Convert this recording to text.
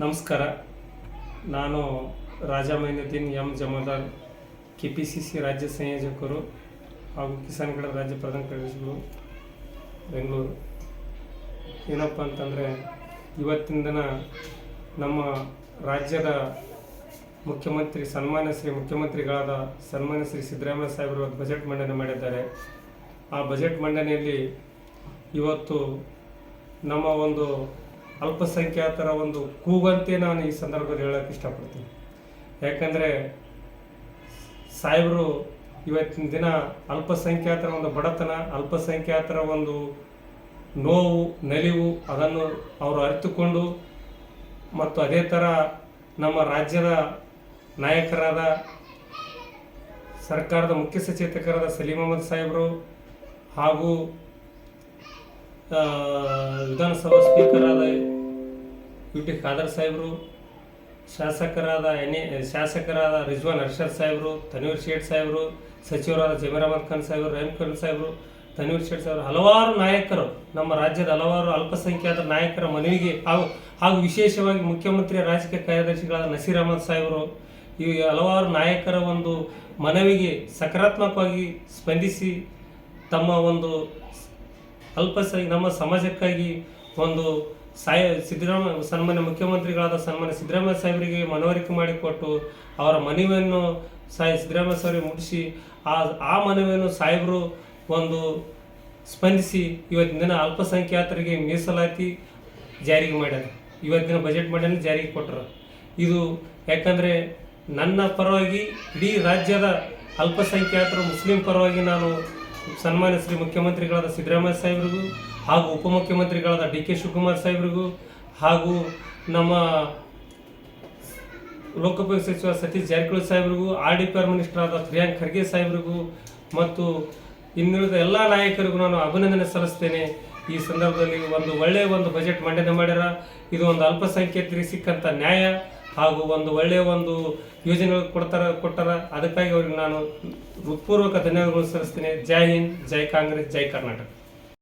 ನಮಸ್ಕಾರ. ನಾನು Raja Mainuddin M. Jamadar K P C C ರಾಜ್ಯ ಸಂಯೋಜಕರು ಹಾಗೂ ಕಿಸಾನ್ಗಳ ರಾಜ್ಯ ಪ್ರಧಾನ ಕಾರ್ಯದರ್ಶಿಗಳು, ಬೆಂಗಳೂರು. ಏನಪ್ಪ ಅಂತಂದರೆ, ಇವತ್ತಿನ ದಿನ ನಮ್ಮ ರಾಜ್ಯದ ಮುಖ್ಯಮಂತ್ರಿ, ಸನ್ಮಾನ್ಯ ಶ್ರೀ ಮುಖ್ಯಮಂತ್ರಿಗಳಾದ ಸನ್ಮಾನ್ಯ ಶ್ರೀ ಸಿದ್ದರಾಮಯ್ಯ ಸಾಹೇಬರು ಬಜೆಟ್ ಮಂಡನೆ ಮಾಡಿದ್ದಾರೆ. ಆ ಬಜೆಟ್ ಮಂಡನೆಯಲ್ಲಿ ಇವತ್ತು ನಮ್ಮ ಒಂದು ಅಲ್ಪಸಂಖ್ಯಾತರ ಒಂದು ಕೂಗಂತೆ ನಾನು ಈ ಸಂದರ್ಭದಲ್ಲಿ ಹೇಳೋಕ್ಕೆ ಇಷ್ಟಪಡ್ತೀನಿ. ಯಾಕಂದರೆ ಸಾಹೇಬರು ಇವತ್ತಿನ ದಿನ ಅಲ್ಪಸಂಖ್ಯಾತರ ಒಂದು ಬಡತನ, ಅಲ್ಪಸಂಖ್ಯಾತರ ಒಂದು ನೋವು, ನಲಿವು ಅದನ್ನು ಅವರು ಅರಿತುಕೊಂಡು ಮತ್ತು ಅದೇ ಥರ ನಮ್ಮ ರಾಜ್ಯದ ನಾಯಕರಾದ ಸರ್ಕಾರದ ಮುಖ್ಯ ಸಚೇತಕರಾದ ಸಲೀಂ ಅಹಮದ್ ಸಾಹೇಬರು ಹಾಗೂ ವಿಧಾನಸಭಾ ಸ್ಪೀಕರ್ ಆದ ಯು ಟಿ ಖಾದರ್ ಸಾಹೇಬರು, ಶಾಸಕರಾದ ಎನ್ ಎ, ಶಾಸಕರಾದ ರಿಜ್ವಾನ್ ಅರ್ಷದ್ ಸಾಹೇಬರು, ತನ್ವೀರ್ ಶೇಟ್ ಸಾಹೇಬರು, ಸಚಿವರಾದ ಜಮೀರ್ ಅಹಮದ್ ಖಾನ್ ಸಾಹೇಬರು ರಹೀಮ್ ಖಾನ್ ಸಾಹೇಬರು, ತನ್ವೀರ್ ಶೇಟ್ ಸಾಹೇಬರು, ಹಲವಾರು ನಾಯಕರು, ನಮ್ಮ ರಾಜ್ಯದ ಹಲವಾರು ಅಲ್ಪಸಂಖ್ಯಾತ ನಾಯಕರ ಮನವಿಗೆ ಹಾಗೂ ಹಾಗೂ ವಿಶೇಷವಾಗಿ ಮುಖ್ಯಮಂತ್ರಿ ರಾಜಕೀಯ ಕಾರ್ಯದರ್ಶಿಗಳಾದ ನಸೀರ್ ಅಹಮದ್ ಸಾಹೇಬರು, ಈ ಹಲವಾರು ನಾಯಕರ ಒಂದು ಮನವಿಗೆ ಸಕಾರಾತ್ಮಕವಾಗಿ ಸ್ಪಂದಿಸಿ ತಮ್ಮ ಒಂದು ಅಲ್ಪಸ ನಮ್ಮ ಸಮಾಜಕ್ಕಾಗಿ ಒಂದು ಸಾಯ ಸಿದ್ದರಾಮಯ್ಯ ಸನ್ಮಾನ್ಯ ಮುಖ್ಯಮಂತ್ರಿಗಳಾದ ಸನ್ಮಾನ್ಯ ಸಿದ್ದರಾಮಯ್ಯ ಸಾಹೇಬರಿಗೆ ಮನವರಿಕೆ ಮಾಡಿಕೊಟ್ಟು ಅವರ ಮನವಿಯನ್ನು ಸಾಯಿ ಸಿದ್ದರಾಮಯ್ಯ ಸಾಹೇಬರಿಗೆ ಮುಟ್ಟಿಸಿ, ಆ ಆ ಮನವಿಯನ್ನು ಸಾಹೇಬರು ಒಂದು ಸ್ಪಂದಿಸಿ ಇವತ್ತಿನ ದಿನ ಅಲ್ಪಸಂಖ್ಯಾತರಿಗೆ ಮೀಸಲಾತಿ ಜಾರಿಗೆ ಮಾಡ್ಯಾರ. ಇವತ್ತಿನ ಬಜೆಟ್ ಮಂಡನೆ ಜಾರಿಗೆ ಕೊಟ್ಟರು. ಇದು ಯಾಕಂದರೆ ನನ್ನ ಪರವಾಗಿ ಇಡೀ ರಾಜ್ಯದ ಅಲ್ಪಸಂಖ್ಯಾತರು ಮುಸ್ಲಿಂ ಪರವಾಗಿ ನಾನು ಸನ್ಮಾನ್ಯ ಶ್ರೀ ಮುಖ್ಯಮಂತ್ರಿಗಳಾದ ಸಿದ್ದರಾಮಯ್ಯ ಸಾಹೇಬ್ರಿಗೂ ಹಾಗೂ ಉಪಮುಖ್ಯಮಂತ್ರಿಗಳಾದ ಡಿ ಕೆ ಶಿವಕುಮಾರ್ ಸಾಹೇಬ್ರಿಗೂ ಹಾಗೂ ನಮ್ಮ ಲೋಕೋಪಯೋಗಿ ಸಚಿವ Satish Jarkiholi ಸಾಹೇಬ್ರಿಗೂ, R D P R minister ಆದ ಪ್ರಿಯಾಂಕ್ ಖರ್ಗೆ ಸಾಹೇಬ್ರಿಗೂ ಮತ್ತು ಇನ್ನುಳಿದ ಎಲ್ಲ ನಾಯಕರಿಗೂ ನಾನು ಅಭಿನಂದನೆ ಸಲ್ಲಿಸ್ತೇನೆ. ಈ ಸಂದರ್ಭದಲ್ಲಿ ಒಂದು ಒಳ್ಳೆಯ ಒಂದು ಬಜೆಟ್ ಮಂಡನೆ ಮಾಡ್ಯಾರ. ಇದು ಒಂದು ಅಲ್ಪಸಂಖ್ಯಾತರಿಗೆ ಸಿಕ್ಕಂಥ ನ್ಯಾಯ. ಹಾಗೂ ಒಂದು ಒಳ್ಳೆಯ ಒಂದು ಯೋಜನೆಗಳು ಕೊಡ್ತಾರ, ಕೊಟ್ಟಾರ, ಅದಕ್ಕಾಗಿ ಅವ್ರಿಗೆ ನಾನು ಹೃತ್ಪೂರ್ವಕ ಧನ್ಯವಾದಗಳು ಸಲ್ಲಿಸ್ತೇನೆ. ಜೈ ಹಿಂದ್, ಜೈ ಕಾಂಗ್ರೆಸ್, ಜೈ ಕರ್ನಾಟಕ.